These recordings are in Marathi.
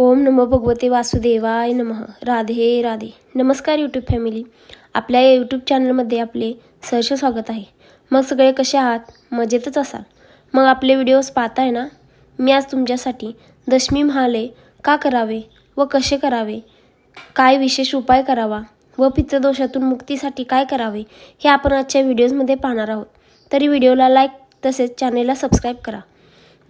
ओम नमो भगवते वासुदेवाय नमः. राधे राधे. नमस्कार यूट्यूब फॅमिली आपल्या या यूट्यूब चॅनलमध्ये आपले सहर्ष स्वागत आहे. मग सगळे कसे आहात? मजेतच असाल? मग आपले व्हिडिओज पाहताय ना? मी आज तुमच्यासाठी दशमी महालय का करावे व कसे करावे? काय विशेष उपाय करावा व पित्तदोषातून मुक्तीसाठी काय करावे हे आपण आजच्या व्हिडिओजमध्ये पाहणार आहोत. तरी व्हिडिओला लाईक तसेच चॅनेलला सबस्क्राईब करा.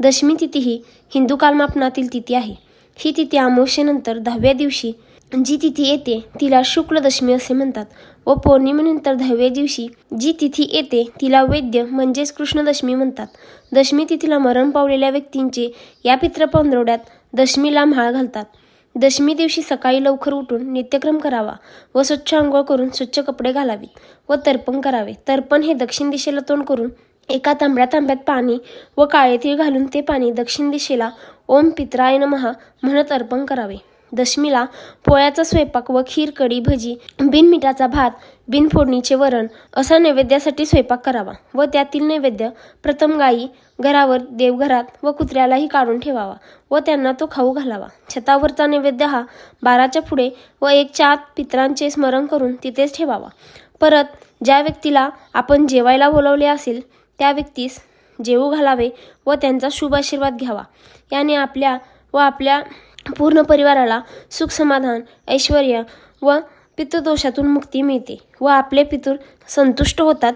दशमी तिथी ही हिंदू कालमापनातील तिथी आहे. ही तिथी अमावस्येनंतर दहाव्या दिवशी जी तिथी येते तिला शुक्लदशमी असे म्हणतात. व पौर्णिमेनंतर दहाव्या दिवशी जी तिथी येते तिला वैद्य म्हणजेच कृष्णदशमी म्हणतात. दशमी तिथीला मरण पावलेल्या व्यक्तींचे या पितृपंधरवड्यात दशमीला म्हाळ घालतात. दशमी दिवशी सकाळी लवकर उठून नित्यक्रम करावा व स्वच्छ आंघोळ करून स्वच्छ कपडे घालावेत व तर्पण करावे. तर्पण हे दक्षिण दिशेला तोंड करून एका तांबड्या तांब्यात पाणी व काळे तीळ घालून ते पाणी दक्षिण दिशेला ओम पित्राय महा म्हणत अर्पण करावे. दशमीला पोळ्याचा स्वयंपाक व खीर कढी भजी बिनमिठाचा भात बिन फोडणीचे वरण असा नैवेद्यासाठी स्वयंपाक करावा व त्यातील नैवेद्य प्रथम गायी घरावर देवघरात व कुत्र्यालाही काढून ठेवावा व त्यांना तो खाऊ घालावा. छतावरचा नैवेद्य हा बाराच्या पुढे व एक चार पित्रांचे स्मरण करून तिथेच ठेवावा. परत ज्या व्यक्तीला आपण जेवायला बोलवले असेल त्या व्यक्तीस जेवू घालावे व त्यांचा शुभ आशीर्वाद घ्यावा. याने आपल्या व आपल्या पूर्ण परिवाराला सुख समाधान ऐश्वर व पितृदोषातून मुक्ती मिळते व आपले पितूर संतुष्ट होतात.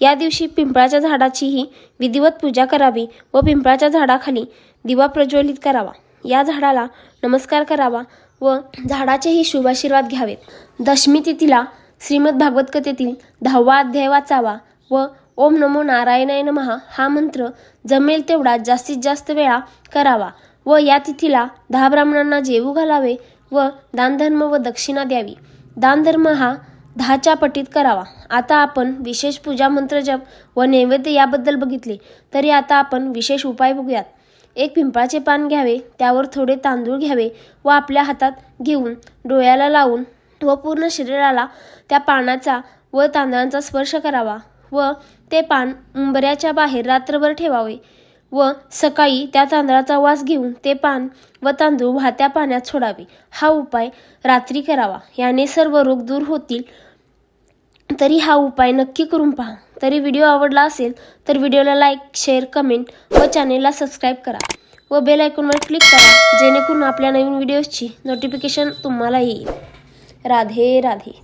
या दिवशी पिंपळाच्या झाडाचीही विधिवत पूजा करावी व पिंपळाच्या झाडाखाली दिवा प्रज्वलित करावा. या झाडाला नमस्कार करावा व झाडाचेही शुभ आशीर्वाद घ्यावेत. दशमी तिथीला श्रीमद भागवत कथेतील दहावा अध्याय वाचावा व ओम नमो नारायणाय नमः हा मंत्र जमेल तेवढा जास्तीत जास्त वेळा करावा व या तिथीला दहा ब्राह्मणांना जेवू घालावे व दानधर्म व दक्षिणा द्यावी. दानधर्म हा दहाच्या पटीत करावा. आता आपण विशेष पूजा मंत्र जप व नैवेद्य याबद्दल बघितले तरी आता आपण विशेष उपाय बघूयात. एक पिंपळाचे पान घ्यावे त्यावर थोडे तांदूळ घ्यावे व आपल्या हातात घेऊन डोळ्याला लावून व पूर्ण शरीराला त्या पानाचा व तांदळांचा स्पर्श करावा. व ते पान उंबऱ्याच्या बाहेर रात्रभर ठेवावे व सकाळी त्या तांदळाचा वास घेऊन ते पान व तांदूळ वाहत्या पाण्यात सोडावे. हा उपाय रात्री करावा. याने सर्व रोग दूर होतील. तरी हा उपाय नक्की करून पहा. तरी व्हिडिओ आवडला असेल तर व्हिडिओला लाईक शेअर कमेंट व चॅनेलला सबस्क्राईब करा व बेल आयकॉनवर क्लिक करा जेणेकरून आपल्या नवीन व्हिडिओजची नोटिफिकेशन तुम्हाला येईल. राधे राधे.